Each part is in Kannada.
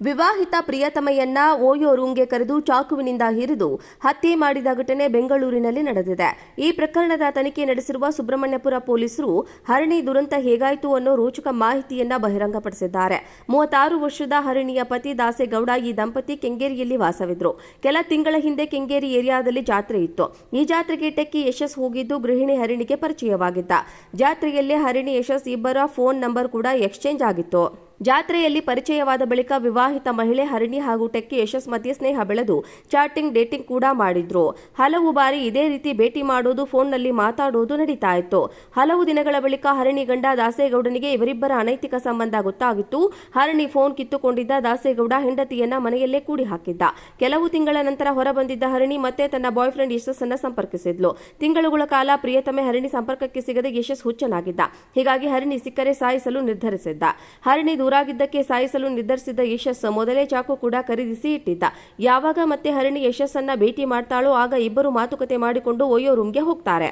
ವಿವಾಹಿತ ಪ್ರಿಯತಮೆಯನ್ನ ಓಯೋ ರೂಮ್ಗೆ ಕರೆದು ಚಾಕುವಿನಿಂದ ಹಿರಿದು ಹತ್ಯೆ ಮಾಡಿದ ಘಟನೆ ಬೆಂಗಳೂರಿನಲ್ಲಿ ನಡೆದಿದೆ. ಈ ಪ್ರಕರಣದ ತನಿಖೆ ನಡೆಸಿರುವ ಸುಬ್ರಹ್ಮಣ್ಯಪುರ ಪೊಲೀಸರು ಹರಣಿ ದುರಂತ ಹೇಗಾಯಿತು ಅನ್ನೋ ರೋಚಕ ಮಾಹಿತಿಯನ್ನ ಬಹಿರಂಗಪಡಿಸಿದ್ದಾರೆ. ಮೂವತ್ತಾರು ವರ್ಷದ ಹರಣಿಯ ಪತಿ ದಾಸೇಗೌಡ ಈ ದಂಪತಿ ಕೆಂಗೇರಿಯಲ್ಲಿ ವಾಸವಿದ್ರು. ಕೆಲ ತಿಂಗಳ ಹಿಂದೆ ಕೆಂಗೇರಿ ಏರಿಯಾದಲ್ಲಿ ಜಾತ್ರೆ ಇತ್ತು. ಈ ಜಾತ್ರೆಗೆ ಟೆಕ್ಕಿ ಯಶಸ್ ಹೋಗಿದ್ದು ಗೃಹಿಣಿ ಹರಿಣಿಗೆ ಪರಿಚಯವಾಗಿದ್ದ. ಜಾತ್ರೆಯಲ್ಲಿ ಹರಿಣಿ ಯಶಸ್ ಇಬ್ಬರ ಫೋನ್ ನಂಬರ್ ಕೂಡ ಎಕ್ಸ್ಚೇಂಜ್ ಆಗಿತ್ತು. ಜಾತ್ರೆಯಲ್ಲಿ ಪರಿಚಯವಾದ ಬಳಿಕ ವಿವಾಹಿತ ಮಹಿಳೆ ಹರಿಣಿ ಹಾಗೂ ಟೆಕ್ಕಿ ಯಶಸ್ ಮಧ್ಯೆ ಸ್ನೇಹ ಬೆಳೆದು ಚಾಟಿಂಗ್, ಡೇಟಿಂಗ್ ಕೂಡ ಮಾಡಿದ್ರು. ಹಲವು ಬಾರಿ ಇದೇ ರೀತಿ ಭೇಟಿ ಮಾಡೋದು, ಫೋನ್ನಲ್ಲಿ ಮಾತಾಡೋದು ನಡೀತಾ ಇತ್ತು. ಹಲವು ದಿನಗಳ ಬಳಿಕ ಹರಿಣಿ ಗಂಡ ದಾಸೇಗೌಡನಿಗೆ ಇವರಿಬ್ಬರ ಅನೈತಿಕ ಸಂಬಂಧ ಗೊತ್ತಾಗಿತ್ತು. ಹರಿಣಿ ಫೋನ್ ಕಿತ್ತುಕೊಂಡಿದ್ದ ದಾಸೇಗೌಡ ಹೆಂಡತಿಯನ್ನ ಮನೆಯಲ್ಲೇ ಕೂಡಿ ಹಾಕಿದ್ದ. ಕೆಲವು ತಿಂಗಳ ನಂತರ ಹೊರಬಂದಿದ್ದ ಹರಿಣಿ ಮತ್ತೆ ತನ್ನ ಬಾಯ್ ಫ್ರೆಂಡ್ ಯಶಸ್ಸನ್ನ ಸಂಪರ್ಕಿಸಿದ್ಲು. ತಿಂಗಳುಗಳ ಕಾಲ ಪ್ರಿಯತಮೆ ಹರಿಣಿ ಸಂಪರ್ಕಕ್ಕೆ ಸಿಗದೆ ಯಶಸ್ ಹುಚ್ಚನಾಗಿದ್ದ. ಹೀಗಾಗಿ ಹರಿಣಿ ಸಿಕ್ಕರೆ ಸಾಯಿಸಲು ನಿರ್ಧರಿಸಿದ್ದ. ಹರಿಣಿ ದೂರಾಗಿದ್ದಕ್ಕೆ ಸಾಯಿಸಲು ನಿರ್ಧರಿಸಿದ ಯಶಸ್ ಮೊದಲೇ ಚಾಕು ಕೂಡ ಖರೀದಿಸಿ ಇಟ್ಟಿದ್ದ. ಯಾವಾಗ ಮತ್ತೆ ಹರಿಣಿ ಯಶಸ್ಸನ್ನ ಭೇಟಿ ಮಾಡ್ತಾಳೋ ಆಗ ಇಬ್ಬರು ಮಾತುಕತೆ ಮಾಡಿಕೊಂಡು ಒಯ್ಯೋ ರೂಮ್ಗೆ ಹೋಗ್ತಾರೆ.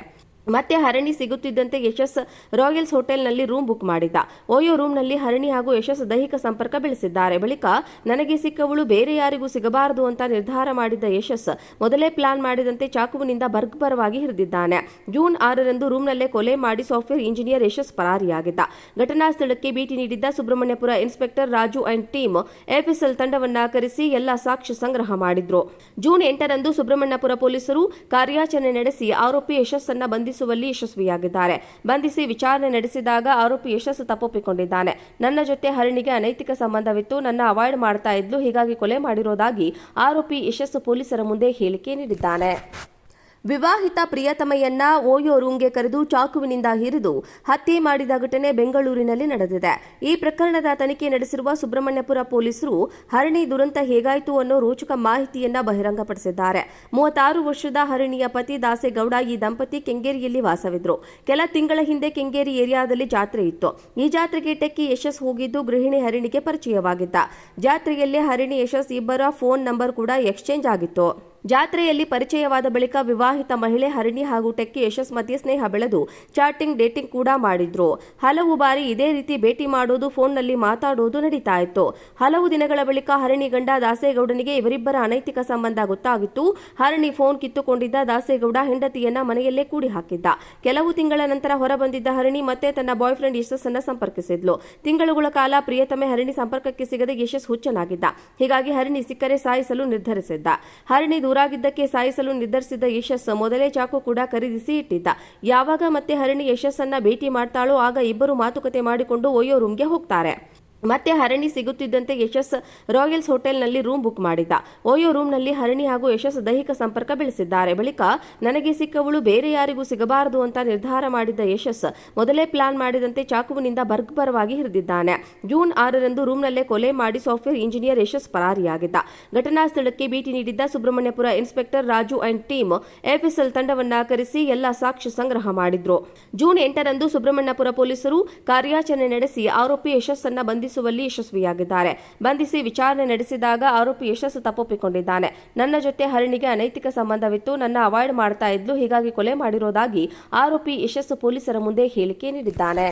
ಮತ್ತೆ ಹರಣಿ ಸಿಗುತ್ತಿದ್ದಂತೆ ಯಶಸ್ ರಾಯಲ್ಸ್ ಹೋಟೆಲ್ನಲ್ಲಿ ರೂಮ್ ಬುಕ್ ಮಾಡಿದ್ದ ಓಯೋ ರೂಮ್ನಲ್ಲಿ ಹರಣಿ ಹಾಗೂ ಯಶಸ್ ದೈಹಿಕ ಸಂಪರ್ಕ ಬೆಳೆಸಿದ್ದಾರೆ. ಬಳಿಕ, ನನಗೆ ಸಿಕ್ಕವಳು ಬೇರೆ ಯಾರಿಗೂ ಸಿಗಬಾರದು ಅಂತ ನಿರ್ಧಾರ ಮಾಡಿದ್ದ ಯಶಸ್ ಮೊದಲೇ ಪ್ಲಾನ್ ಮಾಡಿದಂತೆ ಚಾಕುವಿನಿಂದ ಬರ್ಗ್ಬರವಾಗಿ ಹಿಡಿದಿದ್ದಾನೆ. ಜೂನ್ ಆರರಂದು ರೂಮ್ನಲ್ಲೇ ಕೊಲೆ ಮಾಡಿ ಸಾಫ್ಟ್ವೇರ್ ಇಂಜಿನಿಯರ್ ಯಶಸ್ ಪರಾರಿಯಾಗಿದ್ದ. ಘಟನಾ ಸ್ಥಳಕ್ಕೆ ಭೇಟಿ ನೀಡಿದ್ದ Subramanyapura inspector Raju and team FSL ತಂಡವನ್ನ ಕರೆಸಿ ಎಲ್ಲ ಸಾಕ್ಷ್ಯ ಸಂಗ್ರಹ ಮಾಡಿದ್ರು. ಜೂನ್ ಎಂಟರಂದು ಸುಬ್ರಹ್ಮಣ್ಯಪುರ ಪೊಲೀಸರು ಕಾರ್ಯಾಚರಣೆ ನಡೆಸಿ ಆರೋಪಿ ಯಶಸ್ಸನ್ನ ಬಂಧಿಸುವಲ್ಲಿ ಯಶಸ್ವಿಯಾಗಿದ್ದಾರೆ. ಬಂಧಿಸಿ ವಿಚಾರಣೆ ನಡೆಸಿದಾಗ ಆರೋಪಿ ಯಶಸ್ಸು ತಪ್ಪೊಪ್ಪಿಕೊಂಡಿದ್ದಾನೆ. ನನ್ನ ಜೊತೆ ಹರಣಿಗೆ ಅನೈತಿಕ ಸಂಬಂಧವಿತ್ತು. ನನ್ನ ಅವಾಯ್ಡ್ ಮಾಡ್ತಾ ಇದ್ಲು. ಹೀಗಾಗಿ ಕೊಲೆ ಮಾಡಿರೋದಾಗಿ ಆರೋಪಿ ಯಶಸ್ಸು ಪೊಲೀಸರ ಮುಂದೆ ಹೇಳಿಕೆ ನೀಡಿದ್ದಾನೆ. ವಿವಾಹಿತ ಪ್ರಿಯತಮೆಯನ್ನ ಓಯೋ ರೂಂಗೆ ಕರೆದು ಚಾಕುವಿನಿಂದ ಹಿರಿದು ಹತ್ಯೆ ಮಾಡಿದ ಘಟನೆ ಬೆಂಗಳೂರಿನಲ್ಲಿ ನಡೆದಿದೆ. ಈ ಪ್ರಕರಣದ ತನಿಖೆ ನಡೆಸಿರುವ ಸುಬ್ರಹ್ಮಣ್ಯಪುರ ಪೊಲೀಸರು ಹರಣಿ ದುರಂತ ಹೇಗಾಯಿತು ಅನ್ನೋ ರೋಚಕ ಮಾಹಿತಿಯನ್ನ ಬಹಿರಂಗಪಡಿಸಿದ್ದಾರೆ. ಮೂವತ್ತಾರು ವರ್ಷದ ಹರಣಿಯ ಪತಿ ದಾಸೇಗೌಡ ಈ ದಂಪತಿ ಕೆಂಗೇರಿಯಲ್ಲಿ ವಾಸವಿದ್ರು. ಕೆಲ ತಿಂಗಳ ಹಿಂದೆ ಕೆಂಗೇರಿ ಏರಿಯಾದಲ್ಲಿ ಜಾತ್ರೆ ಇತ್ತು. ಈ ಜಾತ್ರೆಗೆ ಟೆಕ್ಕಿ ಯಶಸ್ ಹೋಗಿದ್ದು ಗೃಹಿಣಿ ಹರಿಣಿಗೆ ಪರಿಚಯವಾಗಿದ್ದ. ಜಾತ್ರೆಯಲ್ಲಿ ಹರಿಣಿ ಯಶಸ್ ಇಬ್ಬರ ಫೋನ್ ನಂಬರ್ ಕೂಡ ಎಕ್ಸ್ಚೇಂಜ್ ಆಗಿತ್ತು. ಜಾತ್ರೆಯಲ್ಲಿ ಪರಿಚಯವಾದ ಬಳಿಕ ವಿವಾಹಿತ ಮಹಿಳೆ ಹರಿಣಿ ಹಾಗೂ ಟೆಕ್ಕಿ ಯಶಸ್ ಮಧ್ಯೆ ಸ್ನೇಹ ಬೆಳೆದು ಚಾಟಿಂಗ್ ಡೇಟಿಂಗ್ ಕೂಡ ಮಾಡಿದ್ರು. ಹಲವು ಬಾರಿ ಇದೇ ರೀತಿ ಭೇಟಿ ಮಾಡೋದು, ಫೋನ್ನಲ್ಲಿ ಮಾತಾಡೋದು ನಡೀತಾ ಇತ್ತು ಹಲವು ದಿನಗಳ ಬಳಿಕ ಹರಿಣಿ ಗಂಡ ದಾಸೇಗೌಡನಿಗೆ ಇವರಿಬ್ಬರ ಅನೈತಿಕ ಸಂಬಂಧ ಗೊತ್ತಾಗಿತ್ತು. ಹರಿಣಿ ಫೋನ್ ಕಿತ್ತುಕೊಂಡಿದ್ದ ದಾಸೇಗೌಡ ಹೆಂಡತಿಯನ್ನ ಮನೆಯಲ್ಲೇ ಕೂಡಿ ಹಾಕಿದ್ದ ಕೆಲವು ತಿಂಗಳ ನಂತರ ಹೊರಬಂದಿದ್ದ ಹರಿಣಿ ಮತ್ತೆ ತನ್ನ ಬಾಯ್ ಫ್ರೆಂಡ್ ಯಶಸ್ಸನ್ನ ಸಂಪರ್ಕಿಸಿದ್ಲು. ತಿಂಗಳುಗಳ ಕಾಲ ಪ್ರಿಯತಮೆ ಹರಿಣಿ ಸಂಪರ್ಕಕ್ಕೆ ಸಿಗದೆ ಯಶಸ್ ಹುಚ್ಚನಾಗಿದ್ದ. ಹೀಗಾಗಿ ಹರಿಣಿ ಸಿಕ್ಕರೆ ಸಾಯಿಸಲು ನಿರ್ಧರಿಸಿದ್ದ. ಹರಿಣಿ ದೂರಾಗಿದ್ದಕ್ಕೆ ಸಾಯಿಸಲು ನಿರ್ಧರಿಸಿದ್ದ ಯಶಸ್ ಮೊದಲೇ ಚಾಕು ಕೂಡ ಖರೀದಿಸಿ ಇಟ್ಟಿದ್ದ. ಯಾವಾಗ ಮತ್ತೆ ಹರಿಣಿ ಯಶಸ್ಸನ್ನ ಭೇಟಿ ಮಾಡ್ತಾಳೋ ಆಗ ಇಬ್ಬರು ಮಾತುಕತೆ ಮಾಡಿಕೊಂಡು ಒಯ್ಯೋ ರೂಮ್ಗೆ ಹೋಗ್ತಾರೆ. ಮತ್ತೆ ಹರಣಿ ಸಿಗುತ್ತಿದ್ದಂತೆ ಯಶಸ್ ರಾಯಲ್ಸ್ ಹೋಟೆಲ್ನಲ್ಲಿ ರೂಮ್ ಬುಕ್ ಮಾಡಿದ್ದ. ಓಯೋ ರೂಮ್ನಲ್ಲಿ ಹರಣಿ ಹಾಗೂ ಯಶಸ್ ದೈಹಿಕ ಸಂಪರ್ಕ ಬೆಳೆಸಿದ್ದಾರೆ. ಬಳಿಕ, ನನಗೆ ಸಿಕ್ಕವಳು ಬೇರೆ ಯಾರಿಗೂ ಸಿಗಬಾರದು ಅಂತ ನಿರ್ಧಾರ ಮಾಡಿದ್ದ ಯಶಸ್ ಮೊದಲೇ ಪ್ಲಾನ್ ಮಾಡಿದಂತೆ ಚಾಕುವಿನಿಂದ ಬರ್ಗ್ಬರವಾಗಿ ಹಿಡಿದಿದ್ದಾನೆ. ಜೂನ್ ಆರರಂದು ರೂಮ್ನಲ್ಲೇ ಕೊಲೆ ಮಾಡಿ ಸಾಫ್ಟ್ವೇರ್ ಇಂಜಿನಿಯರ್ ಯಶಸ್ ಪರಾರಿಯಾಗಿದ್ದ. ಘಟನಾ ಸ್ಥಳಕ್ಕೆ ಭೇಟಿ ನೀಡಿದ್ದ Subramanyapura inspector Raju and team FSL ತಂಡವನ್ನ ಕರೆಸಿ ಎಲ್ಲ ಸಾಕ್ಷ್ಯ ಸಂಗ್ರಹ ಮಾಡಿದ್ರು. ಜೂನ್ ಎಂಟರಂದು ಸುಬ್ರಹ್ಮಣ್ಯಪುರ ಪೊಲೀಸರು ಕಾರ್ಯಾಚರಣೆ ನಡೆಸಿ ಆರೋಪಿ ಯಶಸ್ಸನ್ನ ಬಂಧಿಸುವಲ್ಲಿ ಯಶಸ್ವಿಯಾಗಿದ್ದಾರೆ. ಬಂಧಿಸಿ ವಿಚಾರಣೆ ನಡೆಸಿದಾಗ ಆರೋಪಿ ಯಶಸ್ಸು ತಪ್ಪೊಪ್ಪಿಕೊಂಡಿದ್ದಾನೆ. ನನ್ನ ಜೊತೆ ಹರಣಿಗೆ ಅನೈತಿಕ ಸಂಬಂಧವಿತ್ತು. ನನ್ನ ಅವಾಯ್ಡ್ ಮಾಡ್ತಾ ಇದ್ಲು. ಹೀಗಾಗಿ ಕೊಲೆ ಮಾಡಿರೋದಾಗಿ ಆರೋಪಿ ಯಶಸ್ಸು ಪೊಲೀಸರ ಮುಂದೆ ಹೇಳಿಕೆ ನೀಡಿದ್ದಾನೆ.